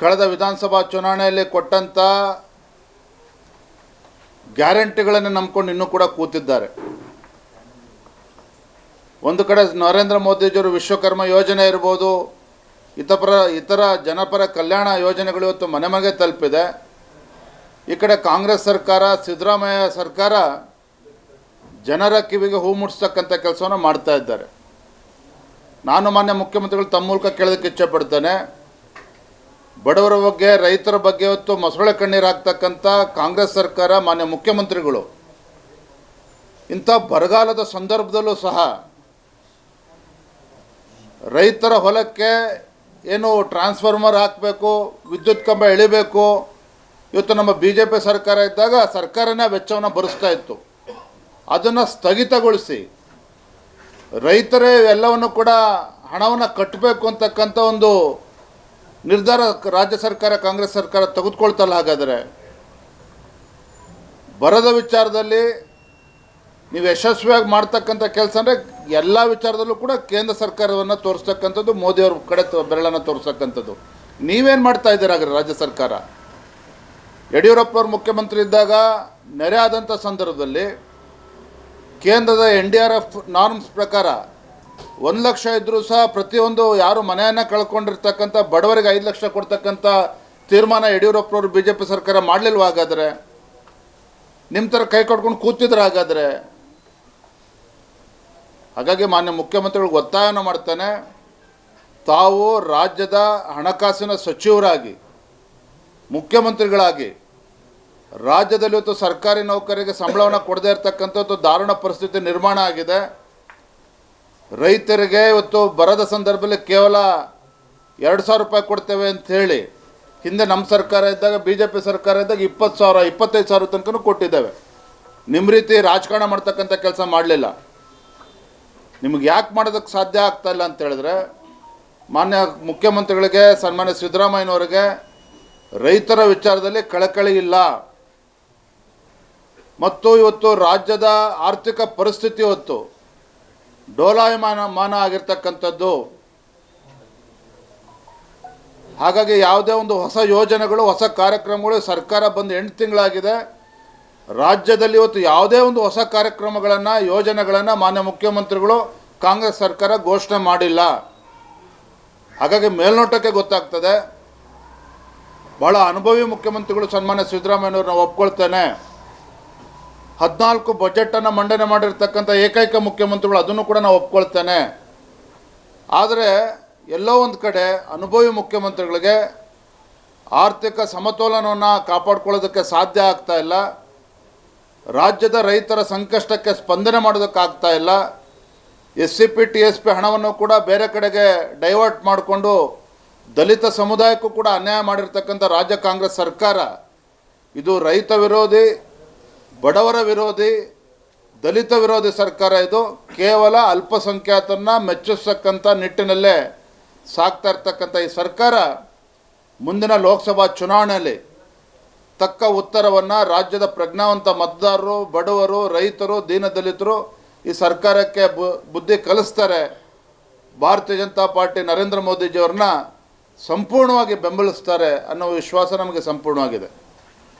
ಕಳೆದ ವಿಧಾನಸಭಾ ಚುನಾವಣೆಯಲ್ಲಿ ಕೊಟ್ಟಂಥ ಗ್ಯಾರಂಟಿಗಳನ್ನು ನಂಬ್ಕೊಂಡು ಇನ್ನೂ ಕೂಡ ಕೂತಿದ್ದಾರೆ. ಒಂದು ಕಡೆ ನರೇಂದ್ರ ಮೋದಿಜಿಯವರು ವಿಶ್ವಕರ್ಮ ಯೋಜನೆ ಇರ್ಬೋದು ಇತರ ಇತರ ಜನಪರ ಕಲ್ಯಾಣ ಯೋಜನೆಗಳು ಇವತ್ತು ಮನೆ ಮನೆಗೆ ತಲುಪಿದೆ. ಈ ಕಡೆ ಕಾಂಗ್ರೆಸ್ ಸರ್ಕಾರ, ಸಿದ್ದರಾಮಯ್ಯ ಸರ್ಕಾರ ಜನರ ಕಿವಿಗೆ ಹೂ ಮುಟ್ಸ್ತಕ್ಕಂಥ ಕೆಲಸವನ್ನು ಮಾಡ್ತಾ ಇದ್ದಾರೆ. ನಾನು ಮಾನ್ಯ ಮುಖ್ಯಮಂತ್ರಿಗಳು ತಮ್ಮ ಮೂಲಕ ಕೇಳೋದಕ್ಕೆ ಇಚ್ಛೆಪಡ್ತೇನೆ ಬಡವರ ಬಗ್ಗೆ, ರೈತರ ಬಗ್ಗೆ ಇವತ್ತು ಮೊಸಳೆ ಕಣ್ಣೀರು ಹಾಕ್ತಕ್ಕಂಥ ಕಾಂಗ್ರೆಸ್ ಸರ್ಕಾರ, ಮಾನ್ಯ ಮುಖ್ಯಮಂತ್ರಿಗಳು. ಇಂಥ ಬರಗಾಲದ ಸಂದರ್ಭದಲ್ಲೂ ಸಹ ರೈತರ ಹೊಲಕ್ಕೆ ಏನು ಟ್ರಾನ್ಸ್ಫಾರ್ಮರ್ ಹಾಕಬೇಕು, ವಿದ್ಯುತ್ ಕಂಬ ಎಳಿಬೇಕು. ಇವತ್ತು ನಮ್ಮ ಬಿ ಜೆ ಪಿ ಸರ್ಕಾರ ಇದ್ದಾಗ ಸರ್ಕಾರನೇ ವೆಚ್ಚವನ್ನು ಭರಿಸ್ತಾ ಇತ್ತು. ಅದನ್ನು ಸ್ಥಗಿತಗೊಳಿಸಿ ರೈತರೇ ಎಲ್ಲವನ್ನು ಕೂಡ ಹಣವನ್ನು ಕಟ್ಟಬೇಕು ಅಂತಕ್ಕಂಥ ಒಂದು ನಿರ್ಧಾರ ರಾಜ್ಯ ಸರ್ಕಾರ, ಕಾಂಗ್ರೆಸ್ ಸರ್ಕಾರ ತೆಗೆದುಕೊಳ್ತಲ್ಲ ಹಾಗಾದರೆ? ಬರದ ವಿಚಾರದಲ್ಲಿ ನೀವು ಯಶಸ್ವಿಯಾಗಿ ಮಾಡ್ತಕ್ಕಂಥ ಕೆಲಸ ಅಂದರೆ ಎಲ್ಲ ವಿಚಾರದಲ್ಲೂ ಕೂಡ ಕೇಂದ್ರ ಸರ್ಕಾರವನ್ನು ತೋರಿಸ್ತಕ್ಕಂಥದ್ದು ಮೋದಿಯವ್ರ ಕಡೆ ಬೆರಳನ್ನು ತೋರಿಸ್ತಕ್ಕಂಥದ್ದು. ನೀವೇನು ಮಾಡ್ತಾ ಇದ್ದೀರಾ ರಾಜ್ಯ ಸರ್ಕಾರ? ಯಡಿಯೂರಪ್ಪವ್ರು ಮುಖ್ಯಮಂತ್ರಿ ಇದ್ದಾಗ ನೆರೆ ಆದಂಥ ಸಂದರ್ಭದಲ್ಲಿ ಕೇಂದ್ರದ N D R F norms ಪ್ರಕಾರ ಒಂದು ಲಕ್ಷ ಇದ್ದರೂ ಸಹ ಪ್ರತಿಯೊಂದು ಯಾರು ಮನೆಯನ್ನು ಕಳ್ಕೊಂಡಿರ್ತಕ್ಕಂಥ, ಬಡವರಿಗೆ ಐದು ಲಕ್ಷ ಕೊಡ್ತಕ್ಕಂಥ ತೀರ್ಮಾನ ಯಡಿಯೂರಪ್ಪನವರು ಬಿ ಜೆ ಪಿ ಸರ್ಕಾರ ಮಾಡಲಿಲ್ವ ಹಾಗಾದರೆ? ನಿಮ್ಮ ಥರ ಕೈ ಕಟ್ಕೊಂಡು ಕೂತಿದ್ರೆ ಹಾಗಾದರೆ? ಹಾಗಾಗಿ ಮಾನ್ಯ ಮುಖ್ಯಮಂತ್ರಿಗಳಿಗೆ ಒತ್ತಾಯನ ಮಾಡ್ತಾನೆ. ತಾವು ರಾಜ್ಯದ ಹಣಕಾಸಿನ ಸಚಿವರಾಗಿ, ಮುಖ್ಯಮಂತ್ರಿಗಳಾಗಿ, ರಾಜ್ಯದಲ್ಲಿ ಇವತ್ತು ಸರ್ಕಾರಿ ನೌಕರಿಗೆ ಸಂಬಳವನ್ನು ಕೊಡದೇ ಇರತಕ್ಕಂಥದ್ದು ದಾರುಣ ಪರಿಸ್ಥಿತಿ ನಿರ್ಮಾಣ ಆಗಿದೆ. ರೈತರಿಗೆ ಇವತ್ತು ಬರದ ಸಂದರ್ಭದಲ್ಲಿ ಕೇವಲ ಎರಡು ಸಾವಿರ ರೂಪಾಯಿ ಕೊಡ್ತೇವೆ ಅಂತ ಹೇಳಿ ಹಿಂದೆ ನಮ್ಮ ಸರ್ಕಾರ ಇದ್ದಾಗ ಬಿ ಜೆ ಪಿ ಸರ್ಕಾರ ಇದ್ದಾಗ ಇಪ್ಪತ್ತು ಸಾವಿರ, ಇಪ್ಪತ್ತೈದು ಸಾವಿರ ತನಕ ಕೊಟ್ಟಿದ್ದೇವೆ. ನಿಮ್ಮ ರೀತಿ ರಾಜಕಾರಣ ಮಾಡ್ತಕ್ಕಂಥ ಕೆಲಸ ಮಾಡಲಿಲ್ಲ. ನಿಮಗೆ ಯಾಕೆ ಮಾಡೋದಕ್ಕೆ ಸಾಧ್ಯ ಆಗ್ತಾ ಅಂತ ಹೇಳಿದ್ರೆ, ಮಾನ್ಯ ಮುಖ್ಯಮಂತ್ರಿಗಳಿಗೆ, ಸನ್ಮಾನ್ಯ ಸಿದ್ದರಾಮಯ್ಯನವರಿಗೆ ರೈತರ ವಿಚಾರದಲ್ಲಿ ಕಳಕಳಿ ಇಲ್ಲ. ಮತ್ತು ಇವತ್ತು ರಾಜ್ಯದ ಆರ್ಥಿಕ ಪರಿಸ್ಥಿತಿ ಇವತ್ತು ಡೋಲಾಯಮಾನ ಮಾನ ಆಗಿರ್ತಕ್ಕಂಥದ್ದು. ಹಾಗಾಗಿ ಯಾವುದೇ ಒಂದು ಹೊಸ ಯೋಜನೆಗಳು, ಹೊಸ ಕಾರ್ಯಕ್ರಮಗಳು ಸರ್ಕಾರ ಬಂದು ಎಂಟು ತಿಂಗಳಾಗಿದೆ. ರಾಜ್ಯದಲ್ಲಿ ಇವತ್ತು ಯಾವುದೇ ಒಂದು ಹೊಸ ಕಾರ್ಯಕ್ರಮಗಳನ್ನು, ಯೋಜನೆಗಳನ್ನು ಮಾನ್ಯ ಮುಖ್ಯಮಂತ್ರಿಗಳು ಕಾಂಗ್ರೆಸ್ ಸರ್ಕಾರ ಘೋಷಣೆ ಮಾಡಿಲ್ಲ. ಹಾಗಾಗಿ ಮೇಲ್ನೋಟಕ್ಕೆ ಗೊತ್ತಾಗ್ತದೆ. ಭಾಳ ಅನುಭವಿ ಮುಖ್ಯಮಂತ್ರಿಗಳು ಸನ್ಮಾನ್ಯ ಸಿದ್ದರಾಮಯ್ಯವ್ರನ್ನ ಒಪ್ಕೊಳ್ತೇನೆ. ಹದಿನಾಲ್ಕು ಬಜೆಟನ್ನು ಮಂಡನೆ ಮಾಡಿರ್ತಕ್ಕಂಥ ಏಕೈಕ ಮುಖ್ಯಮಂತ್ರಿಗಳು ಅದನ್ನು ಕೂಡ ನಾವು ಒಪ್ಕೊಳ್ತೇನೆ. ಆದರೆ ಎಲ್ಲೋ ಒಂದು ಕಡೆ ಅನುಭವಿ ಮುಖ್ಯಮಂತ್ರಿಗಳಿಗೆ ಆರ್ಥಿಕ ಸಮತೋಲನವನ್ನು ಕಾಪಾಡ್ಕೊಳ್ಳೋದಕ್ಕೆ ಸಾಧ್ಯ ಆಗ್ತಾ ಇಲ್ಲ. ರಾಜ್ಯದ ರೈತರ ಸಂಕಷ್ಟಕ್ಕೆ ಸ್ಪಂದನೆ ಮಾಡೋದಕ್ಕಾಗ್ತಾ ಇಲ್ಲ. S C P, T S P ಹಣವನ್ನು ಕೂಡ ಬೇರೆ ಕಡೆಗೆ ಡೈವರ್ಟ್ ಮಾಡಿಕೊಂಡು ದಲಿತ ಸಮುದಾಯಕ್ಕೂ ಕೂಡ ಅನ್ಯಾಯ ಮಾಡಿರ್ತಕ್ಕಂಥ ರಾಜ್ಯ ಕಾಂಗ್ರೆಸ್ ಸರ್ಕಾರ, ಇದು ರೈತ ವಿರೋಧಿ ಬಡವರ ವಿರೋಧಿ, ದಲಿತ ವಿರೋಧಿ ಸರ್ಕಾರ ಇದು. ಕೇವಲ ಅಲ್ಪಸಂಖ್ಯಾತರನ್ನ ಮೆಚ್ಚಿಸ್ತಕ್ಕಂಥ ನಿಟ್ಟಿನಲ್ಲೇ ಸಾಕ್ತಾ ಇರ್ತಕ್ಕಂಥ ಈ ಸರ್ಕಾರ ಮುಂದಿನ ಲೋಕಸಭಾ ಚುನಾವಣೆಯಲ್ಲಿ ತಕ್ಕ ಉತ್ತರವನ್ನು ರಾಜ್ಯದ ಪ್ರಜ್ಞಾವಂತ ಮತದಾರರು, ಬಡವರು, ರೈತರು ದೀನದಲಿತರು ಈ ಸರ್ಕಾರಕ್ಕೆ ಬುದ್ಧಿ ಕಲಿಸ್ತಾರೆ. ಭಾರತೀಯ ಜನತಾ ಪಾರ್ಟಿ ನರೇಂದ್ರ ಮೋದಿಜಿಯವ್ರನ್ನ ಸಂಪೂರ್ಣವಾಗಿ ಬೆಂಬಲಿಸ್ತಾರೆ ಅನ್ನೋ ವಿಶ್ವಾಸ ನಮಗೆ ಸಂಪೂರ್ಣವಾಗಿದೆ.